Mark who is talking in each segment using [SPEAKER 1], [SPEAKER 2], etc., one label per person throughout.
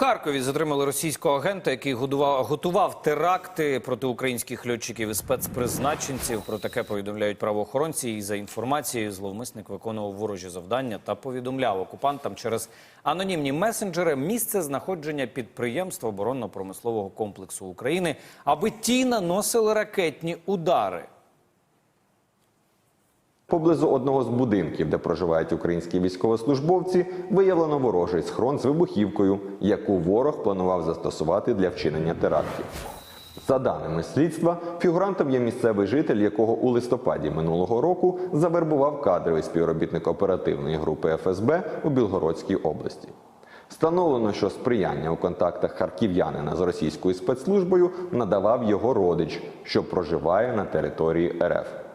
[SPEAKER 1] Харкові затримали російського агента, який годував, готував теракти проти українських льотчиків і спецпризначенців. Про таке повідомляють правоохоронці. І за інформацією, зловмисник виконував ворожі завдання та повідомляв окупантам через анонімні месенджери місце знаходження підприємств оборонно-промислового комплексу України, аби ті наносили ракетні удари.
[SPEAKER 2] Поблизу одного з будинків, де проживають українські військовослужбовці, виявлено ворожий схрон з вибухівкою, яку ворог планував застосувати для вчинення терактів. За даними слідства, фігурантом є місцевий житель, якого у листопаді минулого року завербував кадровий співробітник оперативної групи ФСБ у Білгородській області. Встановлено, що сприяння у контактах харків'янина з російською спецслужбою надавав його родич, що проживає на території РФ.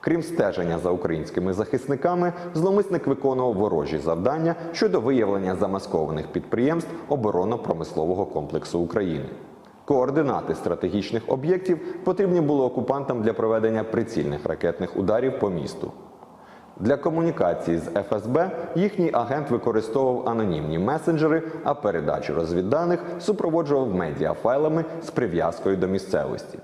[SPEAKER 2] Крім стеження за українськими захисниками, зловмисник виконував ворожі завдання щодо виявлення замаскованих підприємств оборонно-промислового комплексу України. Координати стратегічних об'єктів потрібні були окупантам для проведення прицільних ракетних ударів по місту. Для комунікації з ФСБ їхній агент використовував анонімні месенджери, а передачу розвідданих супроводжував медіафайлами з прив'язкою до місцевості.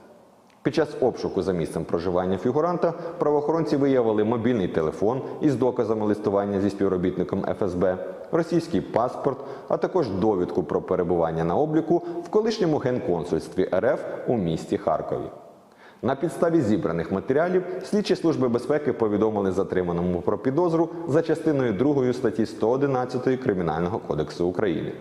[SPEAKER 2] Під час обшуку за місцем проживання фігуранта правоохоронці виявили мобільний телефон із доказами листування зі співробітником ФСБ, російський паспорт, а також довідку про перебування на обліку в колишньому генконсульстві РФ у місті Харкові. На підставі зібраних матеріалів слідчі служби безпеки повідомили затриманому про підозру за частиною 2 статті 111 Кримінального кодексу України.